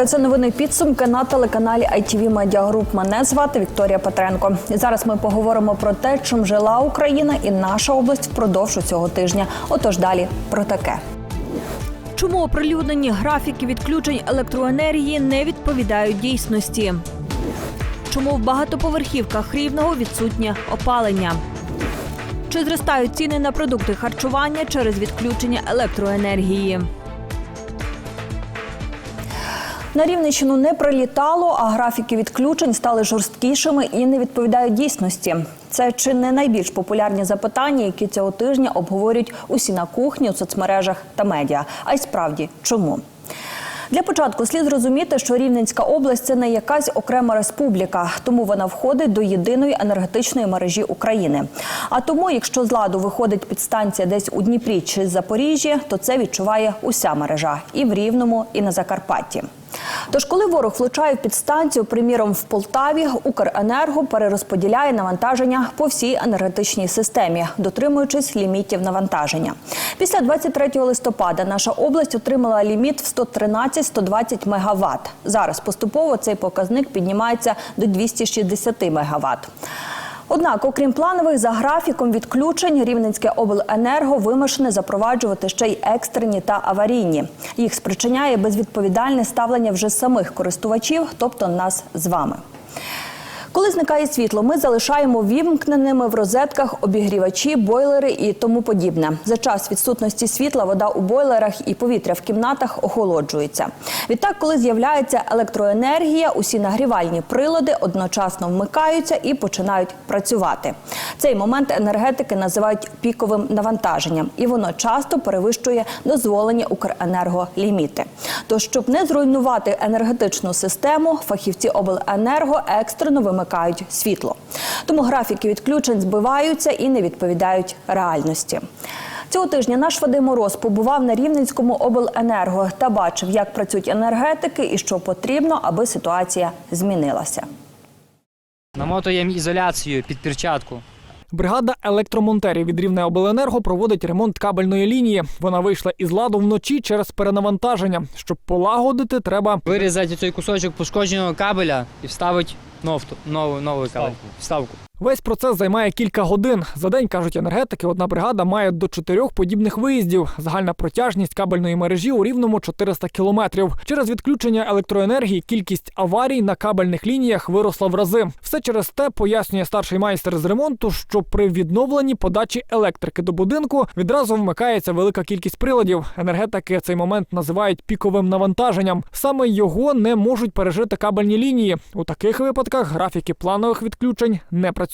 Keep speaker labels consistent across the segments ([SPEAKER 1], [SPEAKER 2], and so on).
[SPEAKER 1] Вітаю, це новини підсумки на телеканалі ITV Media Group. Мене звати Вікторія Петренко. І зараз ми поговоримо про те, чим жила Україна і наша область впродовж цього тижня. Отож далі про таке. Чому оприлюднені графіки відключень електроенергії не відповідають дійсності? Чому в багатоповерхівках рівного відсутнє опалення? Чи зростають ціни на продукти харчування через відключення електроенергії? На Рівненщину не прилітало, а графіки відключень стали жорсткішими і не відповідають дійсності. Це чи не найбільш популярні запитання, які цього тижня обговорюють усі на кухні у соцмережах та медіа. А й справді чому? Для початку слід зрозуміти, що Рівненська область це не якась окрема республіка, тому вона входить до єдиної енергетичної мережі України. А тому, якщо з ладу виходить підстанція десь у Дніпрі чи Запоріжжі, то це відчуває уся мережа і в Рівному, і на Закарпатті. Тож, коли ворог влучає в підстанцію, приміром в Полтаві, Укренерго перерозподіляє навантаження по всій енергетичній системі, дотримуючись лімітів навантаження. Після 23 листопада наша область отримала ліміт в 113-120 МВт. Зараз поступово цей показник піднімається до 260 МВт. Однак, окрім планових, за графіком відключень Рівненське обленерго вимушене запроваджувати ще й екстрені та аварійні. Їх спричиняє безвідповідальне ставлення вже самих користувачів, тобто нас з вами. Коли зникає світло, ми залишаємо вімкненими в розетках обігрівачі, бойлери і тому подібне. За час відсутності світла вода у бойлерах і повітря в кімнатах охолоджується. Відтак, коли з'являється електроенергія, усі нагрівальні прилади одночасно вмикаються і починають працювати. Цей момент енергетики називають піковим навантаженням, і воно часто перевищує дозволені Укренерго ліміти. Тож, щоб не зруйнувати енергетичну систему, фахівці обленерго екстрено вимикають світло. Тому графіки відключень збиваються і не відповідають реальності. Цього тижня наш Вадим Мороз побував на Рівненському обленерго та бачив, як працюють енергетики і що потрібно, аби ситуація змінилася.
[SPEAKER 2] Намотуємо ізоляцію під перчатку.
[SPEAKER 3] Бригада електромонтерів від Рівнеобленерго проводить ремонт кабельної лінії. Вона вийшла із ладу вночі через перенавантаження. Щоб полагодити, треба
[SPEAKER 2] Вирізати цей кусочок пошкодженого кабеля і вставити нову, нову, нову Вставку. Вставку.
[SPEAKER 3] Весь процес займає кілька годин. За день кажуть енергетики, одна бригада має до чотирьох подібних виїздів. Загальна протяжність кабельної мережі у рівному 400 кілометрів. Через відключення електроенергії кількість аварій на кабельних лініях виросла в рази. Все через те пояснює старший майстер з ремонту, що при відновленні подачі електрики до будинку відразу вмикається велика кількість приладів. Енергетики цей момент називають піковим навантаженням. Саме його не можуть пережити кабельні лінії. У таких випадках графіки планових відключень не працюють.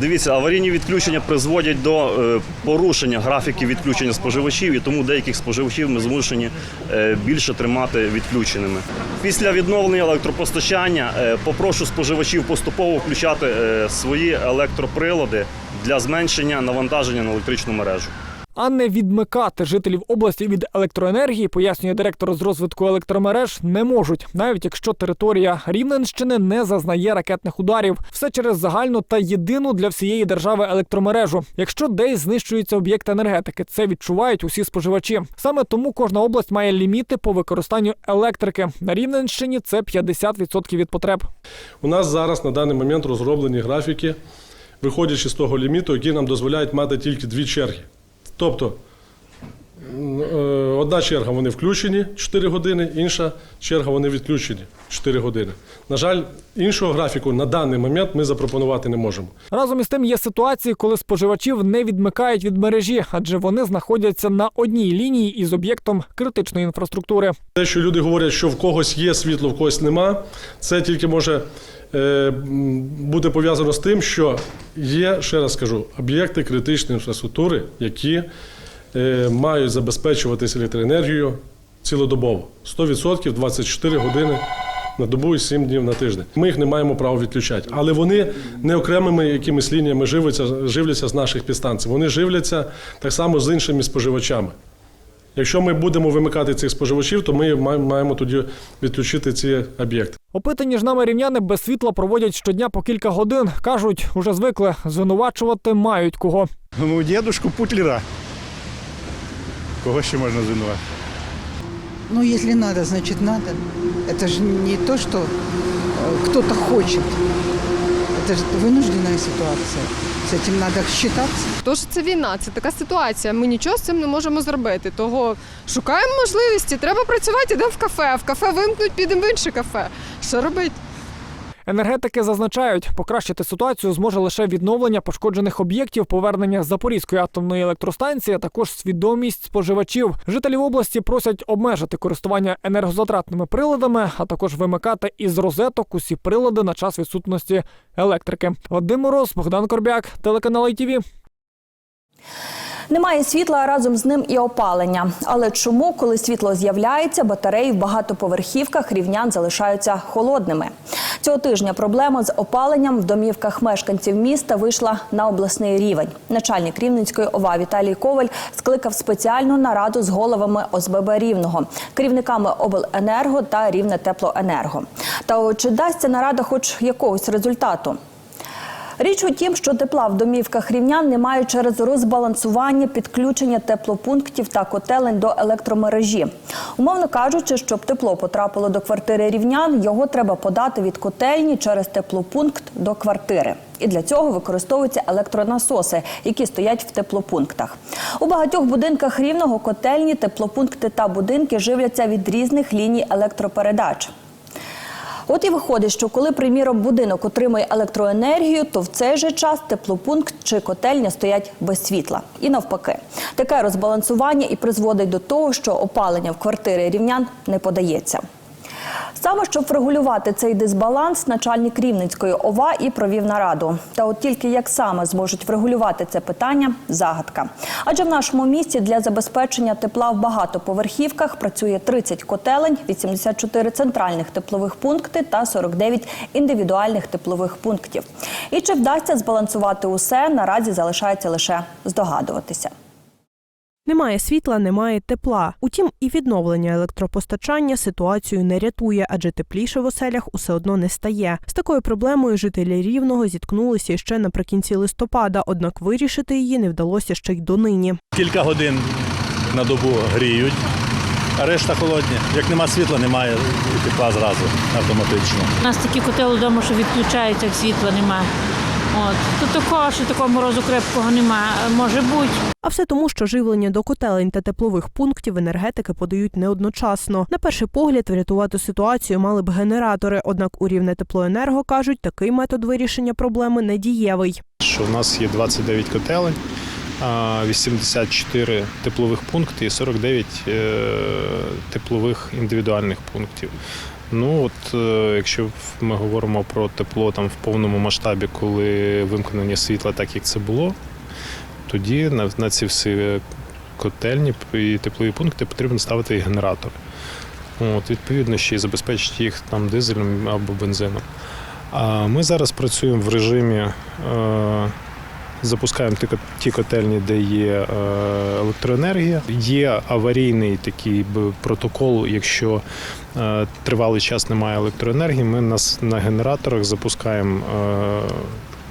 [SPEAKER 4] Дивіться, аварійні відключення призводять до е, порушення графіків відключення споживачів, і тому деяких споживачів ми змушені е, більше тримати відключеними. Після відновлення електропостачання е, попрошу споживачів поступово включати свої електроприлади для зменшення навантаження на електричну мережу.
[SPEAKER 3] А не відмикати жителів області від електроенергії, пояснює директор з розвитку електромереж, не можуть, навіть якщо територія Рівненщини не зазнає ракетних ударів. Все через загальну та єдину для всієї держави електромережу. Якщо десь знищується об'єкт енергетики, це відчувають усі споживачі. Саме тому кожна область має ліміти по використанню електрики. На Рівненщині це 50% від потреб.
[SPEAKER 5] У нас зараз на даний момент розроблені графіки, виходячи з того ліміту, який нам дозволяють мати тільки дві черги. Тобто одна черга вони включені 4 години, інша черга вони відключені 4 години. На жаль, іншого графіку на даний момент ми запропонувати не можемо.
[SPEAKER 3] Разом із тим є ситуації, коли споживачів не відмикають від мережі, адже вони знаходяться на одній лінії із об'єктом критичної інфраструктури.
[SPEAKER 5] Те, що люди говорять, що в когось є світло, в когось нема, це тільки може е, бути пов'язано з тим, що є, ще раз скажу, об'єкти критичної інфраструктури, які е, мають забезпечуватися електроенергією цілодобово. 100% 24 години на добу і 7 днів на тиждень. Ми їх не маємо права відключати. Але вони не окремими якимись лініями живляться, живляться з наших підстанцій. Вони живляться так само з іншими споживачами. Якщо ми будемо вимикати цих споживачів, то ми маємо тоді відключити ці об'єкти.
[SPEAKER 3] Опитані ж нами рівняни без світла проводять щодня по кілька годин. кажуть, уже звикли звинувачувати мають кого.
[SPEAKER 6] Ну, дедушку Путлера. Кого ще можна звинувати? Ну, если надо, значит надо. Это же не то, что э, кто-то хочет. Это же вынужденная ситуация. С этим надо считаться.
[SPEAKER 7] Тож це війна, це така ситуація. Ми нічого з цим не можемо зробити. Того шукаємо можливості. Треба працювати, йдемо в кафе. В кафе вимкнуть, підемо в інше кафе. Що робити?
[SPEAKER 3] Енергетики зазначають, покращити ситуацію зможе лише відновлення пошкоджених об'єктів, повернення Запорізької атомної електростанції, а також свідомість споживачів. Жителів області просять обмежити користування енергозатратними приладами, а також вимикати із розеток усі прилади на час відсутності електрики. Вадим Мороз, Богдан Корбяк, телеканал ITV.
[SPEAKER 1] Немає світла, разом з ним і опалення. Але чому, коли світло з'являється, батареї в багатоповерхівках рівнян залишаються холодними? Цього тижня проблема з опаленням в домівках мешканців міста вийшла на обласний рівень. Начальник Рівненської ОВА Віталій Коваль скликав спеціальну нараду з головами ОСББ Рівного, керівниками обленерго та Рівне Теплоенерго. Та чи дасться нарада хоч якогось результату? Річ у тім, що тепла в домівках рівнян немає через розбалансування підключення теплопунктів та котелень до електромережі. Умовно кажучи, щоб тепло потрапило до квартири рівнян, його треба подати від котельні через теплопункт до квартири. І для цього використовуються електронасоси, які стоять в теплопунктах. У багатьох будинках рівного котельні, теплопункти та будинки живляться від різних ліній електропередач. От і виходить, що коли, приміром, будинок отримує електроенергію, то в цей же час теплопункт чи котельня стоять без світла. І навпаки, таке розбалансування і призводить до того, що опалення в квартири рівнян не подається. Саме щоб врегулювати цей дисбаланс, начальник Рівненської ОВА і провів нараду. Та от тільки як саме зможуть врегулювати це питання загадка. Адже в нашому місті для забезпечення тепла в багатоповерхівках працює 30 котелень, 84 центральних теплових пункти та 49 індивідуальних теплових пунктів. І чи вдасться збалансувати усе, наразі залишається лише здогадуватися.
[SPEAKER 8] Немає світла, немає тепла. Утім, і відновлення електропостачання ситуацію не рятує, адже тепліше в оселях усе одно не стає. З такою проблемою жителі рівного зіткнулися ще наприкінці листопада, однак вирішити її не вдалося ще й донині.
[SPEAKER 9] Кілька годин на добу гріють, а решта холодні. Як нема світла, немає і тепла зразу автоматично.
[SPEAKER 10] У нас такі котел вдома, що відключаються, як світла немає. От. Тут такого, що такого морозу крепкого немає. Може бути.
[SPEAKER 8] А все тому, що живлення до котелень та теплових пунктів енергетики подають не одночасно. На перший погляд, врятувати ситуацію мали б генератори. Однак у рівне теплоенерго кажуть, такий метод вирішення проблеми не дієвий.
[SPEAKER 11] що в нас є 29 котелень, а, 84 теплових пункти і 49 е, теплових індивідуальних пунктів. Ну от е, якщо ми говоримо про тепло там в повному масштабі, коли вимкнення світла, так як це було, тоді на, на ці всі котельні і теплові пункти потрібно ставити і генератори. От, відповідно, ще й забезпечити їх там дизелем або бензином. А ми зараз працюємо в режимі, е, запускаємо ті, ко- ті котельні, де є е, електроенергія. Є аварійний такий протокол, якщо е, тривалий час немає електроенергії, ми нас на генераторах запускаємо е,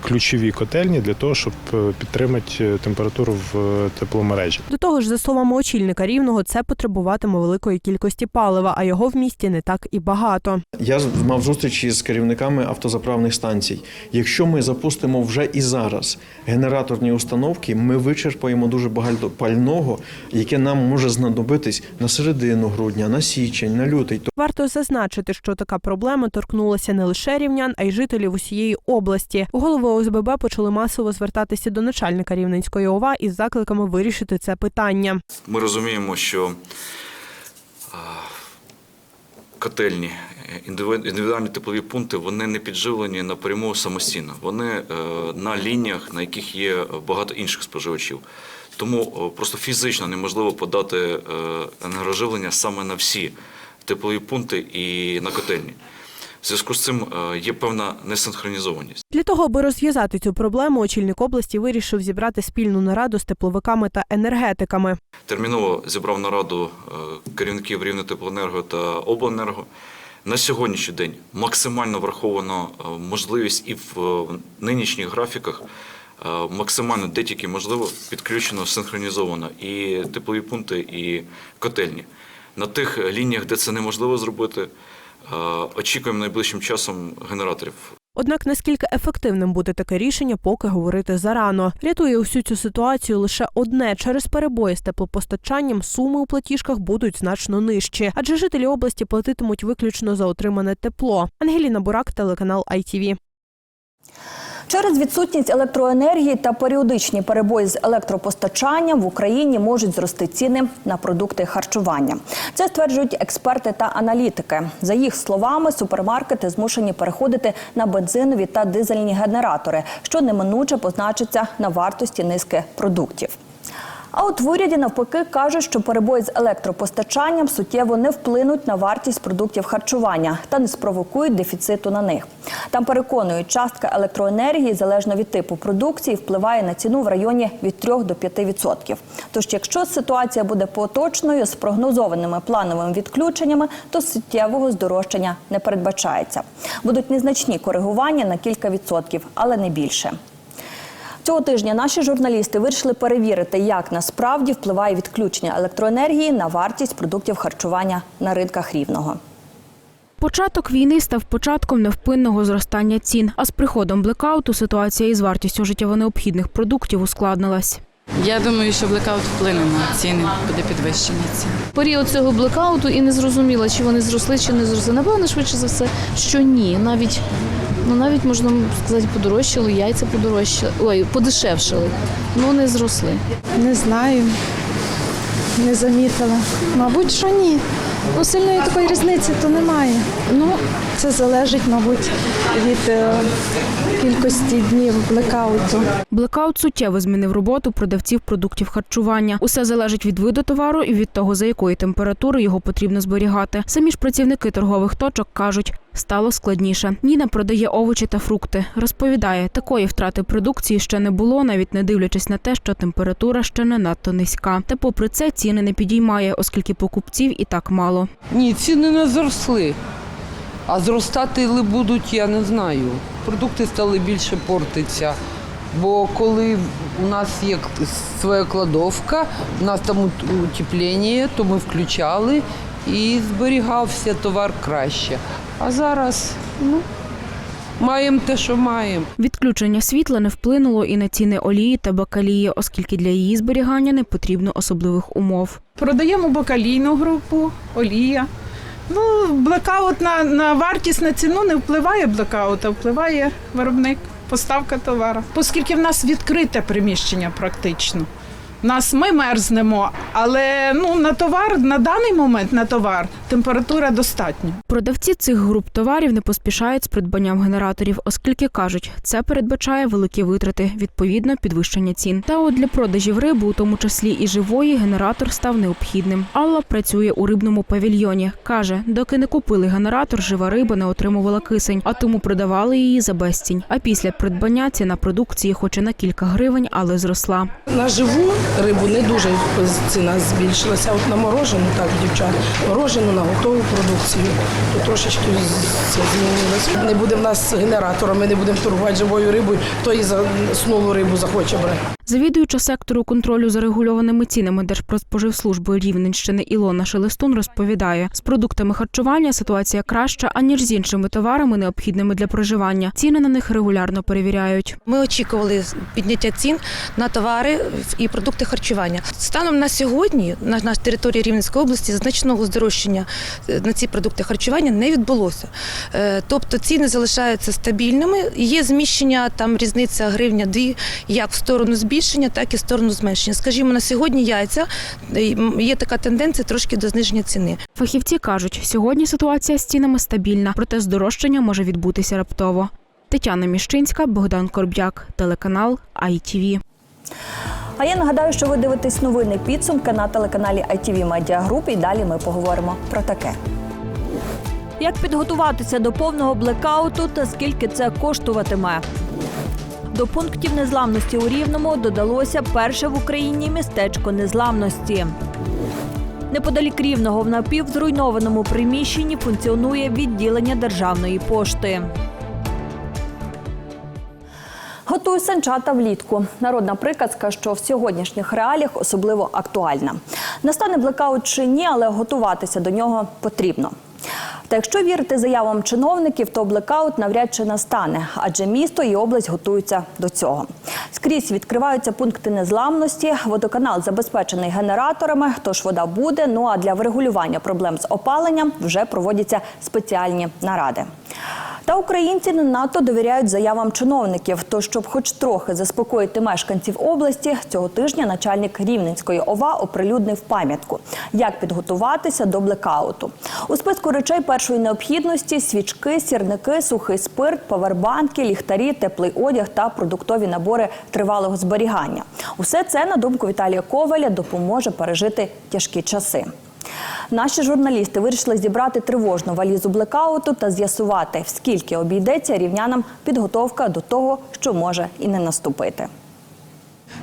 [SPEAKER 11] ключові котельні для того, щоб е, підтримати е, температуру в е, тепломережі.
[SPEAKER 8] До того ж, за словами очільника рівного, це потребуватиме великої кількості палива, а його в місті не так і багато.
[SPEAKER 12] Я з- мав зустрічі з керівниками автозаправних станцій. Якщо ми запустимо вже і зараз генераторні установки, ми вичерпаємо дуже багато пального, яке нам може знадобитись на середину грудня, на січень, на лютий.
[SPEAKER 8] Варто зазначити, що така проблема торкнулася не лише рівнян, а й жителів усієї області. Голови ОСББ почали масово звертатися до начальника рівненської ОВА із закликами вирішити це питання.
[SPEAKER 13] Ми розуміємо, що котельні, індивідуальні теплові пункти, вони не підживлені напряму самостійно. Вони е, на лініях, на яких є багато інших споживачів. Тому просто фізично неможливо подати е, енергоживлення саме на всі теплові пункти і на котельні. В зв'язку з цим е, є певна несинхронізованість.
[SPEAKER 8] Для того, аби розв'язати цю проблему, очільник області вирішив зібрати спільну нараду з тепловиками та енергетиками.
[SPEAKER 13] Терміново зібрав нараду е, керівників Рівне теплоенерго та обленерго. На сьогоднішній день максимально враховано е, можливість і в нинішніх графіках максимально де тільки можливо підключено, синхронізовано і теплові пункти, і котельні. На тих лініях, де це неможливо зробити, очікуємо найближчим часом генераторів.
[SPEAKER 8] Однак наскільки ефективним буде таке рішення, поки говорити зарано. Рятує усю цю ситуацію лише одне через перебої з теплопостачанням суми у платіжках будуть значно нижчі, адже жителі області платитимуть виключно за отримане тепло. Ангеліна Бурак, телеканал ITV.
[SPEAKER 1] Через відсутність електроенергії та періодичні перебої з електропостачанням в Україні можуть зрости ціни на продукти харчування. Це стверджують експерти та аналітики. За їх словами, супермаркети змушені переходити на бензинові та дизельні генератори, що неминуче позначиться на вартості низки продуктів. А от в уряді навпаки кажуть, що перебої з електропостачанням суттєво не вплинуть на вартість продуктів харчування та не спровокують дефіциту на них. Там переконують, частка електроенергії залежно від типу продукції впливає на ціну в районі від 3 до 5%. Тож, якщо ситуація буде поточною з прогнозованими плановими відключеннями, то суттєвого здорожчання не передбачається. Будуть незначні коригування на кілька відсотків, але не більше. Цього тижня наші журналісти вирішили перевірити, як насправді впливає відключення електроенергії на вартість продуктів харчування на ринках рівного.
[SPEAKER 14] Початок війни став початком невпинного зростання цін. А з приходом блекауту ситуація із вартістю життєво необхідних продуктів ускладнилась.
[SPEAKER 15] Я думаю, що блекаут вплине на ціни, буде підвищення цін.
[SPEAKER 16] період цього блекауту і не зрозуміла, чи вони зросли, чи не зросли. Напевно, швидше за все, що ні. Навіть ну навіть можна сказати, подорожчали, яйця подорожчали, ой, подешевшили, ну не зросли.
[SPEAKER 17] Не знаю, не замітила. Мабуть, що ні. Ну, сильної такої різниці то немає. Ну, це залежить, мабуть, від е, кількості днів блекауту.
[SPEAKER 14] Блекаут суттєво змінив роботу продавців продуктів харчування. Усе залежить від виду товару і від того, за якої температури його потрібно зберігати. Самі ж працівники торгових точок кажуть, стало складніше. Ніна продає овочі та фрукти. Розповідає, такої втрати продукції ще не було, навіть не дивлячись на те, що температура ще не надто низька. Та попри це ціни не підіймає, оскільки покупців і так мало.
[SPEAKER 18] Ні, ціни не зросли. А зростати ли будуть, я не знаю. Продукти стали більше портитися. Бо коли у нас є своя кладовка, у нас там ут- утеплення, то ми включали і зберігався товар краще. А зараз ну, маємо те, що маємо.
[SPEAKER 14] Відключення світла не вплинуло і на ціни олії та бакалії, оскільки для її зберігання не потрібно особливих умов.
[SPEAKER 19] Продаємо бакалійну групу, олія. Ну, блекаут на, на вартість на ціну не впливає блекаут, а впливає виробник, поставка товару. Оскільки в нас відкрите приміщення практично. Нас ми мерзнемо, але ну на товар на даний момент на товар температура достатня.
[SPEAKER 14] Продавці цих груп товарів не поспішають з придбанням генераторів, оскільки кажуть, це передбачає великі витрати, відповідно підвищення цін. Та от для продажів риби, у тому числі і живої, генератор став необхідним. Алла працює у рибному павільйоні. каже, доки не купили генератор, жива риба не отримувала кисень, а тому продавали її за безцінь. А після придбання ціна продукції, хоч і на кілька гривень, але зросла.
[SPEAKER 20] На живу рибу не дуже ціна збільшилася. От на морожену, так, дівчат, морожену на готову продукцію, то трошечки це змінилося. Не буде в нас генератора, ми не будемо торгувати живою рибою, то і заснулу рибу захоче брати.
[SPEAKER 14] Завідуюча сектору контролю за регульованими цінами Держпродспоживслужби Рівненщини Ілона Шелестун розповідає, з продуктами харчування ситуація краща, аніж з іншими товарами, необхідними для проживання. Ціни на них регулярно перевіряють.
[SPEAKER 21] Ми очікували підняття цін на товари і продукти харчування. Станом на сьогодні на на території Рівненської області значного здорожчання е, на ці продукти харчування не відбулося. Е, Тобто ціни залишаються стабільними. Є зміщення там різниця гривня дві як в сторону збільшення, так і сторону зменшення. Скажімо, на сьогодні яйця е, є така тенденція трошки до зниження ціни.
[SPEAKER 14] Фахівці кажуть, сьогодні ситуація з цінами стабільна, проте здорожчання може відбутися раптово. Тетяна Міщинська, Богдан Корб'як, телеканал ITV.
[SPEAKER 1] А я нагадаю, що ви дивитесь новини підсумки на телеканалі ITV Media Group і далі ми поговоримо про таке. Як підготуватися до повного блекауту та скільки це коштуватиме? До пунктів незламності у Рівному додалося перше в Україні містечко незламності. Неподалік Рівного в напівзруйнованому приміщенні функціонує відділення державної пошти. Готую санчата влітку. Народна приказка, що в сьогоднішніх реаліях особливо актуальна. Настане блекаут чи ні, але готуватися до нього потрібно. Та якщо вірити заявам чиновників, то блекаут навряд чи настане, адже місто і область готуються до цього. Скрізь відкриваються пункти незламності. Водоканал забезпечений генераторами, тож вода буде. Ну а для врегулювання проблем з опаленням вже проводяться спеціальні наради. Та українці не надто довіряють заявам чиновників. То, щоб хоч трохи заспокоїти мешканців області, цього тижня начальник Рівненської ОВА оприлюднив пам'ятку, як підготуватися до блекауту. У списку речей першої необхідності свічки, сірники, сухий спирт, павербанки, ліхтарі, теплий одяг та продуктові набори тривалого зберігання. Усе це, на думку Віталія Коваля, допоможе пережити тяжкі часи. Наші журналісти вирішили зібрати тривожну валізу блекауту та з'ясувати, скільки обійдеться рівнянам підготовка до того, що може і не наступити.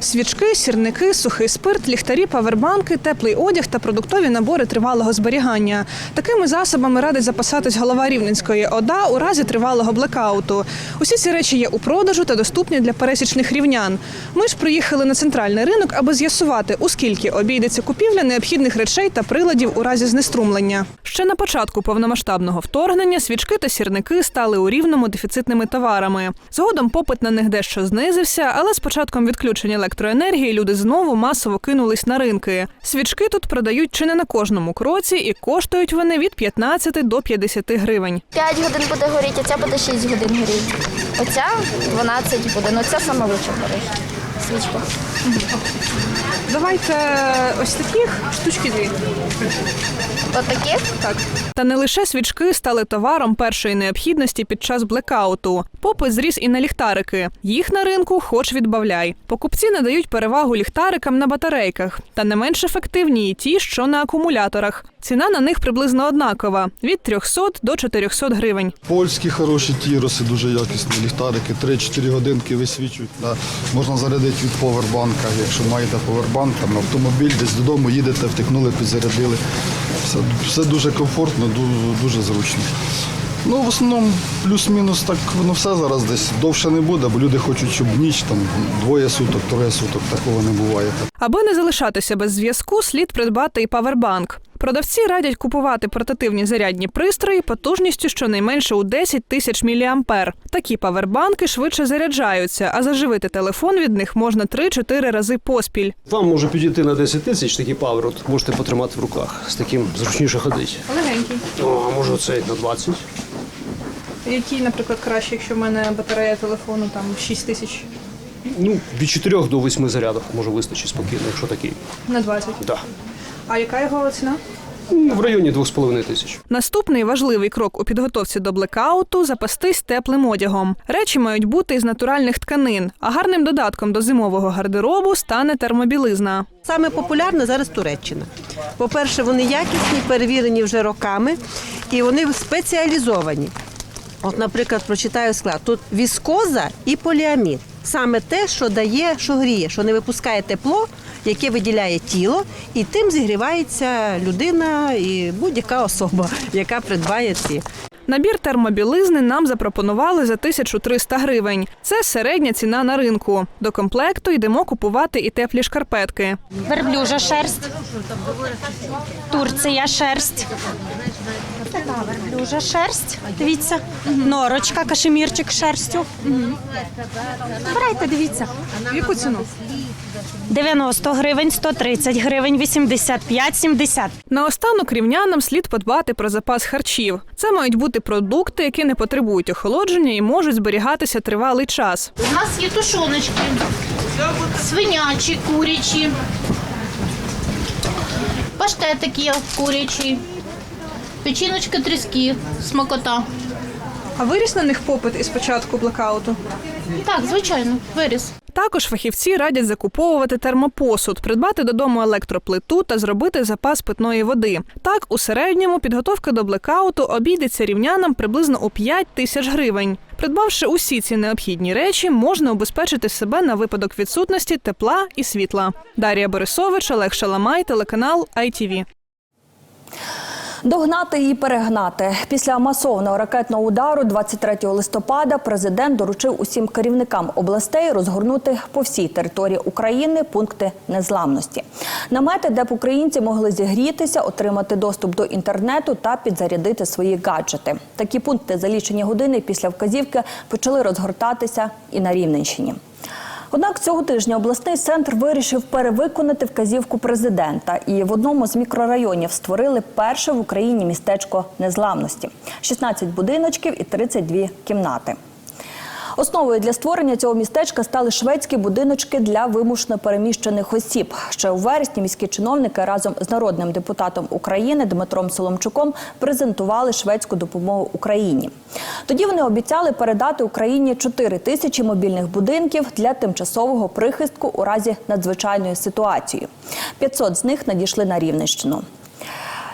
[SPEAKER 22] Свічки, сірники, сухий спирт, ліхтарі, павербанки, теплий одяг та продуктові набори тривалого зберігання. Такими засобами радить запасатись голова Рівненської ОДА у разі тривалого блекауту. Усі ці речі є у продажу та доступні для пересічних рівнян. Ми ж приїхали на центральний ринок, аби з'ясувати, у скільки обійдеться купівля необхідних речей та приладів у разі знеструмлення. Ще на початку повномасштабного вторгнення свічки та сірники стали у рівному дефіцитними товарами. Згодом попит на них дещо знизився, але з початком відключення електроенергії люди знову масово кинулись на ринки. Свічки тут продають чи не на кожному кроці, і коштують вони від 15 до 50 гривень.
[SPEAKER 23] 5 годин буде горіти, а ця буде 6 годин горіти. Оця 12 годин, оця саме лучше горить. Свічка.
[SPEAKER 22] Давайте ось таких штучки дві.
[SPEAKER 23] Отаких?
[SPEAKER 22] Так. Та не лише свічки стали товаром першої необхідності під час блекауту. Попит зріс і на ліхтарики. Їх на ринку хоч відбавляй. Покупці надають перевагу ліхтарикам на батарейках, та не менш ефективні і ті, що на акумуляторах. Ціна на них приблизно однакова від 300 до 400 гривень.
[SPEAKER 24] Польські хороші тіроси, дуже якісні ліхтарики, 3-4 годинки висвічують. Можна зарядити від повербанка, якщо маєте повербанк, там автомобіль, десь додому їдете, втикнули, підзарядили. Все, все дуже комфортно, дуже, дуже зручно. Ну, в основному, плюс-мінус так воно все зараз десь довше не буде, бо люди хочуть, щоб ніч там двоє суток, троє суток, такого не буває.
[SPEAKER 22] Аби не залишатися без зв'язку, слід придбати і павербанк. Продавці радять купувати портативні зарядні пристрої потужністю щонайменше у 10 тисяч міліампер. Такі павербанки швидше заряджаються, а заживити телефон від них можна 3-4 рази поспіль.
[SPEAKER 25] Вам може підійти на 10 тисяч такий павер, от можете потримати в руках. З таким зручніше ходити.
[SPEAKER 22] Легенький.
[SPEAKER 25] Ну, а може оцей на 20.
[SPEAKER 22] Який, наприклад, краще, якщо в мене батарея телефону там 6 тисяч
[SPEAKER 25] Ну, від 4 до 8 зарядок може вистачить спокійно, якщо такий.
[SPEAKER 22] на 20.
[SPEAKER 25] Да.
[SPEAKER 22] А яка його ціна?
[SPEAKER 25] В районі 2,5 тисяч.
[SPEAKER 22] Наступний важливий крок у підготовці до блекауту запастись теплим одягом. Речі мають бути із натуральних тканин, а гарним додатком до зимового гардеробу стане термобілизна.
[SPEAKER 26] Саме популярна зараз Туреччина. По-перше, вони якісні, перевірені вже роками, і вони спеціалізовані. От, наприклад, прочитаю склад. Тут віскоза і поліамід. Саме те, що дає, що гріє, що не випускає тепло, яке виділяє тіло, і тим зігрівається людина і будь-яка особа, яка придбає ці.
[SPEAKER 22] Набір термобілизни нам запропонували за 1300 гривень. Це середня ціна на ринку. До комплекту йдемо купувати і теплі шкарпетки.
[SPEAKER 27] Верблюжа шерсть. Турція шерсть. Така верблюжа шерсть. Дивіться. Норочка, кашемірчик з шерстю. Брайте, дивіться.
[SPEAKER 22] Яку ціну?
[SPEAKER 27] 90 гривень, 130 гривень, 85, 70.
[SPEAKER 22] Наостанок рівнянам слід подбати про запас харчів. Це мають бути продукти, які не потребують охолодження і можуть зберігатися тривалий час.
[SPEAKER 27] У нас є тушоночки, свинячі, курячі, паштетик є курячий, печіночка тріски, смакота.
[SPEAKER 22] А виріс на них попит із початку блекауту?
[SPEAKER 27] Так, звичайно, виріс.
[SPEAKER 22] Також фахівці радять закуповувати термопосуд, придбати додому електроплиту та зробити запас питної води. Так, у середньому підготовка до блекауту обійдеться рівнянам приблизно у 5 тисяч гривень. Придбавши усі ці необхідні речі, можна убезпечити себе на випадок відсутності тепла і світла. Дар'я Борисович, Олег Шаламай, телеканал ITV.
[SPEAKER 1] Догнати і перегнати після масовного ракетного удару 23 листопада президент доручив усім керівникам областей розгорнути по всій території України пункти незламності. Намети, де б українці могли зігрітися, отримати доступ до інтернету та підзарядити свої гаджети. Такі пункти за лічені години після вказівки почали розгортатися і на Рівненщині. Однак цього тижня обласний центр вирішив перевиконати вказівку президента і в одному з мікрорайонів створили перше в Україні містечко незламності: 16 будиночків і 32 кімнати. Основою для створення цього містечка стали шведські будиночки для вимушено переміщених осіб. Ще у вересні міські чиновники разом з народним депутатом України Дмитром Соломчуком презентували шведську допомогу Україні. Тоді вони обіцяли передати Україні 4 тисячі мобільних будинків для тимчасового прихистку у разі надзвичайної ситуації. 500 з них надійшли на Рівненщину.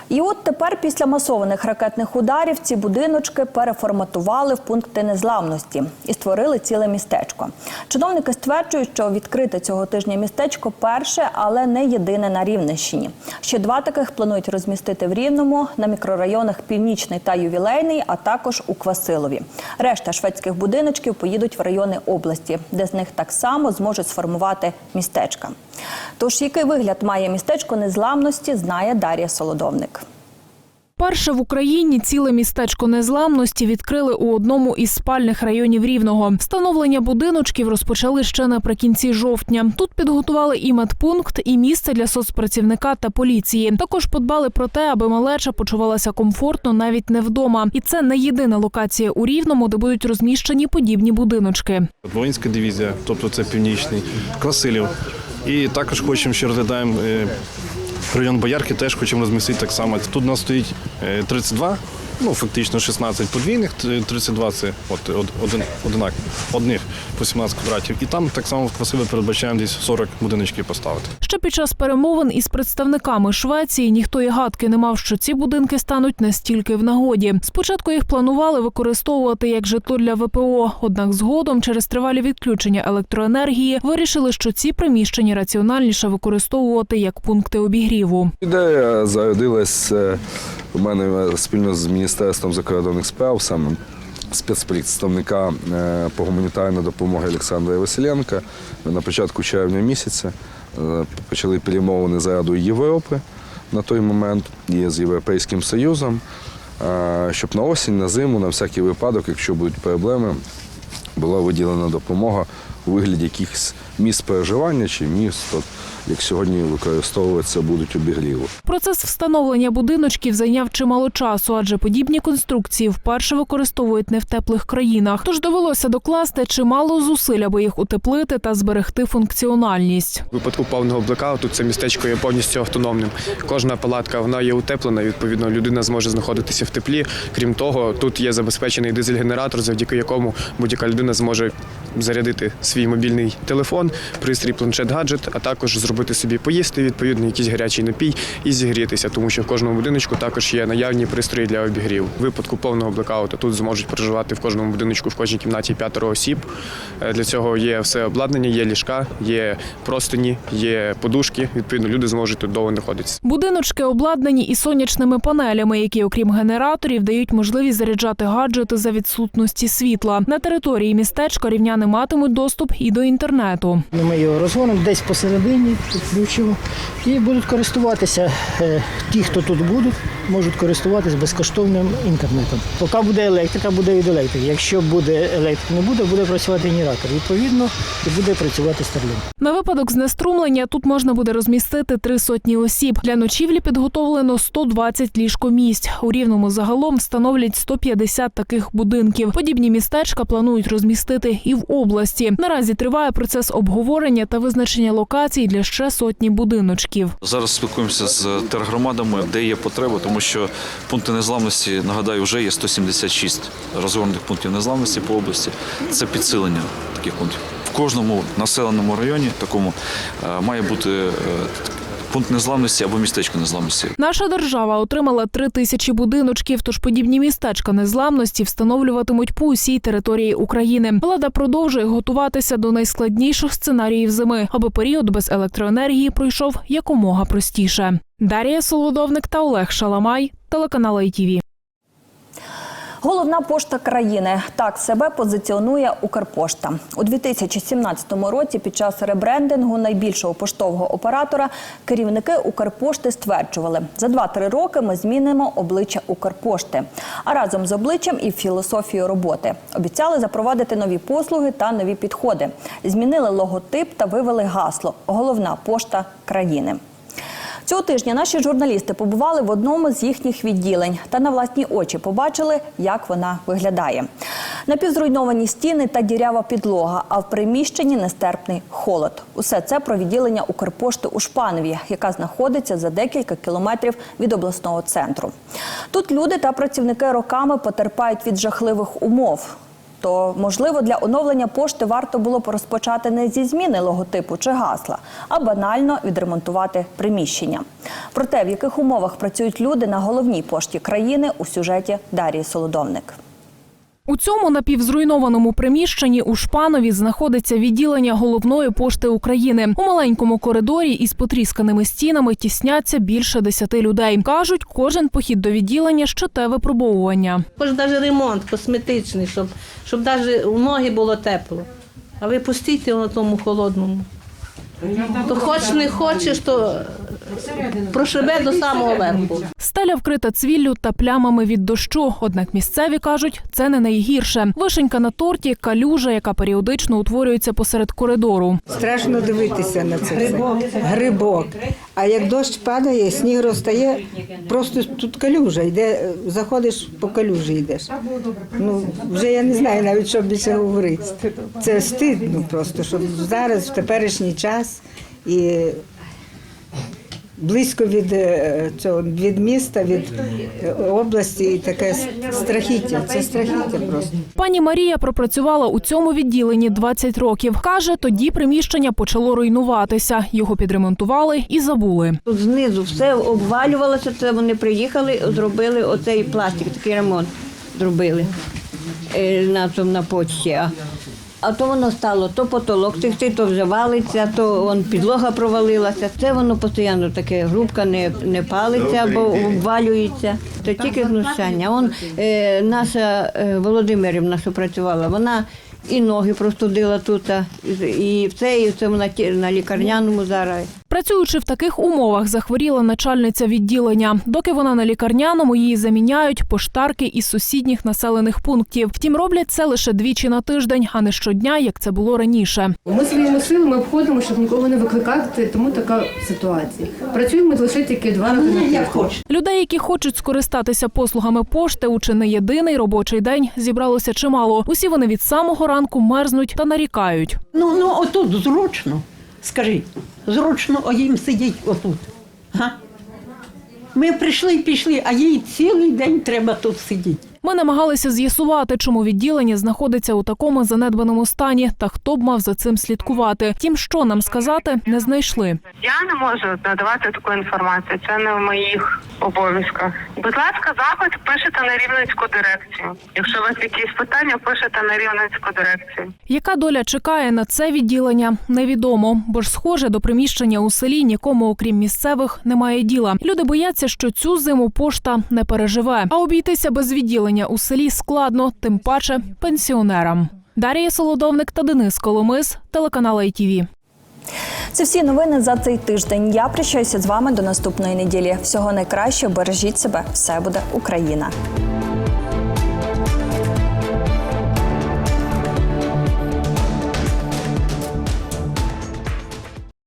[SPEAKER 1] І от тепер, після масованих ракетних ударів, ці будиночки переформатували в пункти незламності і створили ціле містечко. Чиновники стверджують, що відкрите цього тижня містечко перше, але не єдине на Рівненщині. Ще два таких планують розмістити в Рівному на мікрорайонах Північний та Ювілейний, а також у Квасилові. Решта шведських будиночків поїдуть в райони області, де з них так само зможуть сформувати містечка. Тож, який вигляд має містечко незламності, знає Дар'я Солодовник.
[SPEAKER 28] Перше в Україні ціле містечко незламності відкрили у одному із спальних районів Рівного. Встановлення будиночків розпочали ще наприкінці жовтня. Тут підготували і медпункт, і місце для соцпрацівника та поліції. Також подбали про те, аби малеча почувалася комфортно навіть не вдома. І це не єдина локація у Рівному, де будуть розміщені подібні будиночки.
[SPEAKER 29] Воїнська дивізія, тобто це північний, Красилів. І також хочемо ще розглядаємо е, район Боярки, теж хочемо розмістити так само. Тут у нас стоїть е, 32, ну фактично 16 подвійних, т- 32 це от, один, одинак, одних по 17 квадратів. І там так само в Красилі передбачаємо десь 40 будиночків поставити.
[SPEAKER 28] Ще під час перемовин із представниками Швеції ніхто і гадки не мав, що ці будинки стануть настільки в нагоді. Спочатку їх планували використовувати як житло для ВПО. Однак згодом, через тривалі відключення електроенергії, вирішили, що ці приміщення раціональніше використовувати як пункти обігріву.
[SPEAKER 30] Ідея зародилась е, у мене спільно з Міністерством закордонних справ, саме спецпредставника е, по гуманітарній допомоги Олександра Василенка. На початку червня місяця е, почали перемовини з Радою Європи на той момент і з Європейським Союзом, е, щоб на осінь, на зиму, на всякий випадок, якщо будуть проблеми, була виділена допомога у вигляді якихось місць проживання чи місць, от, як сьогодні використовуватися будуть обігріву.
[SPEAKER 28] Процес встановлення будиночків зайняв чимало часу, адже подібні конструкції вперше використовують не в теплих країнах. Тож довелося докласти чимало зусиль, аби їх утеплити та зберегти функціональність.
[SPEAKER 31] У випадку повного блекауту це містечко є повністю автономним. Кожна палатка вона є утеплена. Відповідно, людина зможе знаходитися в теплі. Крім того, тут є забезпечений дизель-генератор, завдяки якому будь-яка людина зможе зарядити свій мобільний телефон, пристрій, планшет, гаджет, а також зробити собі поїсти відповідно якийсь гарячий напій і зігрітися, тому що в кожному будиночку також є наявні пристрої для обігріву. У випадку повного блекауту тут зможуть проживати в кожному будиночку, в кожній кімнаті п'ятеро осіб. Е, Для цього є все обладнання, є ліжка, є простоні, є подушки. Відповідно, люди зможуть тут довго знаходитися.
[SPEAKER 28] Будиночки обладнані і сонячними панелями, які, окрім генераторів, дають можливість заряджати гаджети за відсутності світла. На території містечка рівняни матимуть доступ і до інтернету.
[SPEAKER 32] Ну, Ми його розгонимо десь посередині, підключимо і будуть користуватися. е, Ті, хто тут будуть, можуть користуватися безкоштовним інтернетом. Поки буде електрика, буде від електрики. Якщо буде електрики, не буде, буде працювати генератор. Відповідно, і буде працювати Starlink.
[SPEAKER 28] На випадок знеструмлення тут можна буде розмістити три сотні осіб. Для ночівлі підготовлено 120 ліжкомісць. У рівному загалом встановлять 150 таких будинків. Подібні містечка планують розмістити і в області. Наразі триває процес обговорення та визначення локацій для ще сотні будиночків.
[SPEAKER 13] Зараз спілкуємося з тергромадами, де є потреба, тому що пункти незламності, нагадаю, вже є 176 розгорнутих пунктів незламності по області. Це підсилення таких пунктів. В кожному населеному районі такому е, має бути е, пункт незламності або містечко незламності.
[SPEAKER 28] Наша держава отримала три тисячі будиночків, тож подібні містечка незламності встановлюватимуть по усій території України. Влада продовжує готуватися до найскладніших сценаріїв зими, аби період без електроенергії пройшов якомога простіше. Дарія Солодовник та Олег Шаламай, телеканал ITV.
[SPEAKER 1] Головна пошта країни так себе позиціонує Укрпошта у 2017 році. Під час ребрендингу найбільшого поштового оператора керівники Укрпошти стверджували, за 2-3 роки ми змінимо обличчя Укрпошти, а разом з обличчям і філософію роботи. Обіцяли запровадити нові послуги та нові підходи. Змінили логотип та вивели гасло Головна пошта країни. Цього тижня наші журналісти побували в одному з їхніх відділень та на власні очі побачили, як вона виглядає. Напівзруйновані стіни та дірява підлога, а в приміщенні нестерпний холод. Усе це про відділення Укрпошти у Шпанові, яка знаходиться за декілька кілометрів від обласного центру. Тут люди та працівники роками потерпають від жахливих умов. То, можливо, для оновлення пошти варто було б розпочати не зі зміни логотипу чи гасла, а банально відремонтувати приміщення. Про те, в яких умовах працюють люди на головній пошті країни, у сюжеті Дарії Солодовник.
[SPEAKER 28] У цьому напівзруйнованому приміщенні у Шпанові знаходиться відділення головної пошти України. У маленькому коридорі із потрісканими стінами тісняться більше десяти людей. кажуть, кожен похід до відділення ще те випробовування.
[SPEAKER 33] Хоч навіть ремонт косметичний, щоб, щоб навіть у ноги було тепло. А ви пустійте на тому холодному. То хоч не хочеш, то прошибе до самого верху.
[SPEAKER 28] Стеля вкрита цвіллю та плямами від дощу. Однак місцеві кажуть, це не найгірше. Вишенька на торті калюжа, яка періодично утворюється посеред коридору.
[SPEAKER 34] Страшно дивитися на це все. Грибок. А як дощ падає, сніг розтає, просто тут калюжа. Йде, заходиш по калюжі йдеш. Ну, вже я не знаю навіть, що більше говорити. Це стидно просто, щоб зараз, в теперішній час і близько від е, цього від міста, від е, області, і таке страхіття. Це страхіття просто.
[SPEAKER 28] Пані Марія пропрацювала у цьому відділенні 20 років. Каже, тоді приміщення почало руйнуватися. Його підремонтували і забули.
[SPEAKER 35] Тут знизу все обвалювалося, це вони приїхали, зробили оцей пластик, такий ремонт зробили е, на, цьому, на почті. А, то воно стало, то потолок тихти, то вже валиться, то вон, підлога провалилася. Це воно постійно таке, грубка не, не палиться, або обвалюється. Це тільки знущання. Он, е, наша е, Володимирівна, що працювала, вона і ноги простудила тут, і все, і це вона на лікарняному зараз.
[SPEAKER 28] Працюючи в таких умовах, захворіла начальниця відділення. Доки вона на лікарняному, її заміняють поштарки із сусідніх населених пунктів. Втім, роблять це лише двічі на тиждень, а не щодня, як це було раніше.
[SPEAKER 36] Ми своїми силами обходимо, щоб нікого не викликати, тому така ситуація. Працюємо лише тільки два рази на тиждень.
[SPEAKER 28] Людей, які хочуть скористатися послугами пошти, у чи не єдиний робочий день зібралося чимало. Усі вони від самого ранку мерзнуть та нарікають.
[SPEAKER 37] Ну, ну отут зручно. Скажіть, зручно їм сидіть отут. Га? Ми прийшли і пішли, а їй цілий день треба тут сидіти.
[SPEAKER 28] Ми намагалися з'ясувати, чому відділення знаходиться у такому занедбаному стані та хто б мав за цим слідкувати. Тім, що нам сказати, не знайшли.
[SPEAKER 38] Я не можу надавати таку інформацію. Це не в моїх обов'язках. Будь ласка, запит пишете на рівненську дирекцію. Якщо у вас якісь питання, пишете на рівненську дирекцію.
[SPEAKER 28] Яка доля чекає на це відділення, невідомо, бо ж схоже до приміщення у селі нікому, окрім місцевих, немає діла. Люди бояться, що цю зиму пошта не переживе, а обійтися без відділення у селі складно, тим паче пенсіонерам. Дар'я Солодовник та Денис Коломис, телеканал ITV.
[SPEAKER 1] Це всі новини за цей тиждень. Я прощаюся з вами до наступної неділі. Всього найкращого, бережіть себе, все буде Україна.